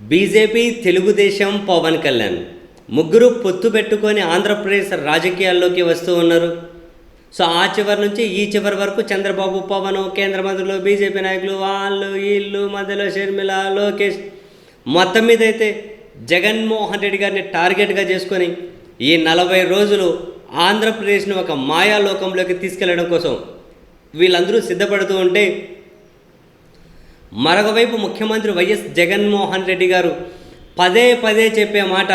BJP Telugu Desam Pawan Kalyan. ముగ్గురు పొత్తు పెట్టుకొని ఆంధ్రప్రదేశ్ రాజకీయాల్లోకి వస్తూ ఉన్నారు. సో ఆ చివరి నుంచి ఈ చివరి వరకు చంద్రబాబు పవన్ కేంద్ర మంత్రులు బీజేపీ నాయకులు వాళ్ళు వీళ్ళు మధ్యలో షర్మిల లోకేష్ మొత్తం మీద అయితే జగన్మోహన్ రెడ్డి గారిని టార్గెట్గా చేసుకొని ఈ నలభై రోజులు ఆంధ్రప్రదేశ్ను ఒక మాయాలోకంలోకి తీసుకెళ్ళడం కోసం వీళ్ళందరూ సిద్ధపడుతూ ఉంటే మరొకవైపు ముఖ్యమంత్రి వైఎస్ జగన్మోహన్ రెడ్డి గారు పదే పదే చెప్పే మాట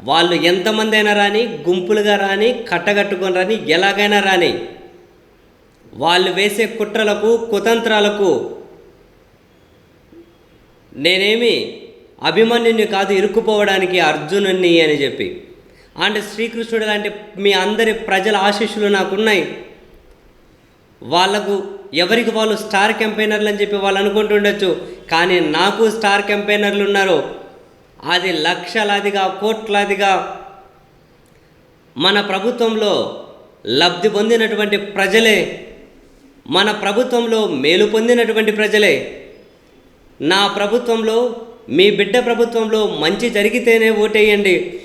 వాళ్ళు ఎంతమంది అయినా రాని గుంపులుగా రాని కట్టగట్టుకొని రాని ఎలాగైనా రాని. వాళ్ళు వేసే కుట్రలకు కుతంత్రాలకు నేనేమి అభిమన్యుని కాదు ఇరుక్కుపోవడానికి అర్జునుని అని చెప్పి. అంటే శ్రీకృష్ణుడు లాంటి మీ అందరి ప్రజల ఆశీస్సులు నాకున్నాయి. వాళ్ళకు ఎవరికి వాళ్ళు స్టార్ క్యాంపెయినర్లు అని చెప్పి వాళ్ళు అనుకుంటుండొచ్చు కానీ నాకు స్టార్ క్యాంపెయినర్లు ఉన్నారు. అది లక్షలాదిగా కోట్లాదిగా మన ప్రభుత్వంలో లబ్ధి పొందినటువంటి ప్రజలే మన ప్రభుత్వంలో మేలు పొందినటువంటి ప్రజలే. నా ప్రభుత్వంలో మీ బిడ్డ ప్రభుత్వంలో మంచి జరిగితేనే ఓటేయండి.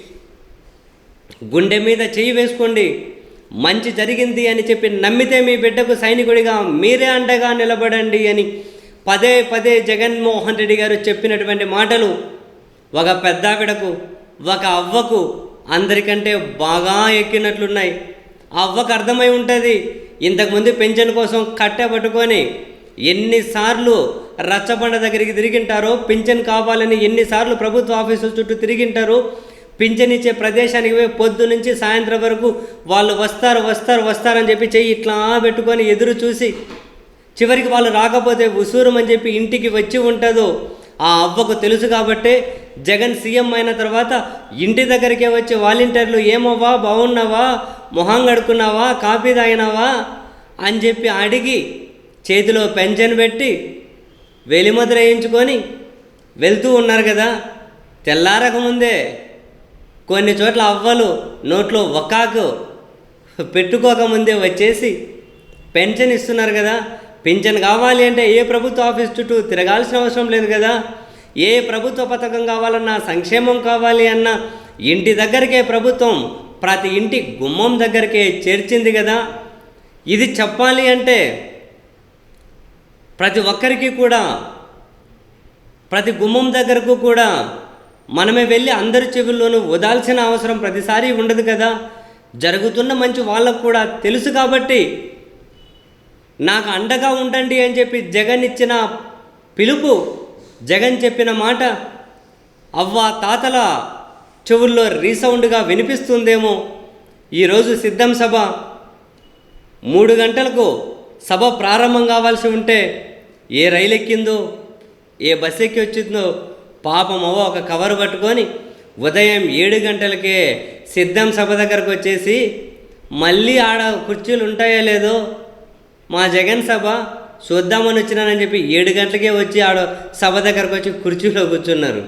గుండె మీద చేయి వేసుకోండి. మంచి జరిగింది అని చెప్పి నమ్మితే మీ బిడ్డకు సైనికుడిగా మీరే అండగా నిలబడండి అని పదే పదే జగన్మోహన్ రెడ్డి గారు చెప్పినటువంటి మాటలు ఒక పెద్దావిడకు ఒక అవ్వకు అందరికంటే బాగా ఎక్కినట్లున్నాయి. ఆ అవ్వకు అర్థమై ఉంటుంది ఇంతకుముందు పెన్షన్ కోసం కట్టె పట్టుకొని ఎన్నిసార్లు రచ్చబండ దగ్గరికి తిరిగింటారో పింఛన్ కావాలని ఎన్నిసార్లు ప్రభుత్వ ఆఫీసుల చుట్టూ తిరిగింటారు పింఛనిచ్చే ప్రదేశానికి పోయి పొద్దు నుంచి సాయంత్రం వరకు వాళ్ళు వస్తారు వస్తారు వస్తారని చెప్పి చెయ్యి ఇట్లా పెట్టుకొని ఎదురు చూసి చివరికి వాళ్ళు రాకపోతే ఉసూరమని చెప్పి ఇంటికి వచ్చి ఉంటుందో ఆ అవ్వకు తెలుసు కాబట్టే జగన్ సీఎం అయిన తర్వాత ఇంటి దగ్గరికే వచ్చి వాలంటీర్లు ఏమవ్వా బాగున్నావా మొహం కడుక్కున్నావా కాఫీ తాగినావా అని చెప్పి అడిగి చేతిలో పెన్షన్ పెట్టి వెలిముద్ర వేయించుకొని వెళ్తూ ఉన్నారు కదా. తెల్లారకముందే కొన్ని చోట్ల అవ్వలు నోట్లో ఒక్కాకు పెట్టుకోకముందే వచ్చేసి పెన్షన్ ఇస్తున్నారు కదా. పెన్షన్ కావాలి అంటే ఏ ప్రభుత్వ ఆఫీస్ చుట్టూ తిరగాల్సిన అవసరం లేదు కదా. ఏ ప్రభుత్వ పథకం కావాలన్నా సంక్షేమం కావాలి అన్నా ఇంటి దగ్గరికే ప్రభుత్వం ప్రతి ఇంటి గుమ్మం దగ్గరికే చేర్చింది కదా. ఇది చెప్పాలి అంటే ప్రతి ఒక్కరికి కూడా ప్రతి గుమ్మం దగ్గరకు కూడా మనమే వెళ్ళి అందరి చెవుల్లోనూ వదాల్సిన అవసరం ప్రతిసారి ఉండదు కదా? జరుగుతున్న మంచి వాళ్ళకు కూడా తెలుసు కాబట్టి నాకు అండగా ఉండండి అని చెప్పి జగన్ ఇచ్చిన పిలుపు జగన్ చెప్పిన మాట అవ్వ తాతల చెవుల్లో రీసౌండ్గా వినిపిస్తుందేమో? ఈరోజు సిద్ధం సభ. మూడు గంటలకు సభ ప్రారంభం కావాల్సి ఉంటే ఏ రైలు ఎక్కిందో ఏ బస్ ఎక్కి వచ్చిందో పాపమో ఒక కవర్ పట్టుకొని ఉదయం ఏడు గంటలకే సిద్ధం సభ దగ్గరకు వచ్చేసి మళ్ళీ ఆడ కుర్చీలు ఉంటాయో లేదో? మా జగన్ సభ చూద్దామని వచ్చినానని చెప్పి ఏడు గంటలకే వచ్చి ఆడ సభ దగ్గరకు వచ్చి కుర్చీలో కూర్చున్నారు.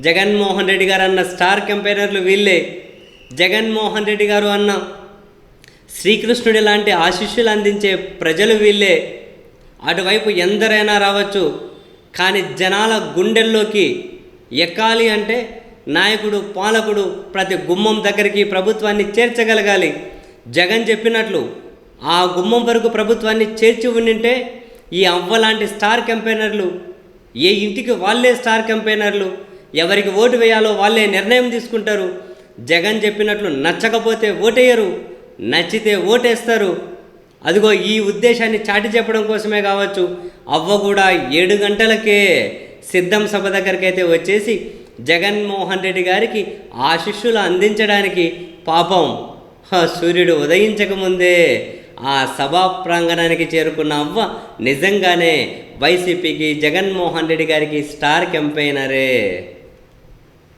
జగన్మోహన్ రెడ్డి గారు అన్న స్టార్ కంపెయినర్లు వీళ్ళే. జగన్మోహన్ రెడ్డి గారు అన్న శ్రీకృష్ణుడి లాంటి ఆశిష్యులు అందించే ప్రజలు వీళ్ళే. అటువైపు ఎందరైనా రావచ్చు. కానీ జనాల గుండెల్లోకి ఎక్కాలి అంటే నాయకుడు పాలకుడు ప్రతి గుమ్మం దగ్గరికి ప్రభుత్వాన్ని చేర్చగలగాలి. జగన్ చెప్పినట్లు ఆ గుమ్మం వరకు ప్రభుత్వాన్ని చేర్చి ఉండింటే ఈ అవ్వ లాంటి స్టార్ కంపెయినర్లు ఏ ఇంటికి వాళ్ళే స్టార్ కంపెయినర్లు ఎవరికి ఓటు వేయాలో వాళ్ళే నిర్ణయం తీసుకుంటారు. జగన్ చెప్పినట్లు నచ్చకపోతే ఓటేయరు నచ్చితే ఓటేస్తారు. అదిగో ఈ ఉద్దేశాన్ని చాటి చెప్పడం కోసమే కావచ్చు. అవ్వ కూడా ఏడు గంటలకే సిద్ధం సభ దగ్గరికి అయితే వచ్చేసి జగన్మోహన్ రెడ్డి గారికి ఆశిష్యులు అందించడానికి పాపం. సూర్యుడు ఉదయించకముందే ఆ సభా ప్రాంగణానికి చేరుకున్న అవ్వ నిజంగానే వైసీపీకి జగన్మోహన్ రెడ్డి గారికి స్టార్ కంపెయినరే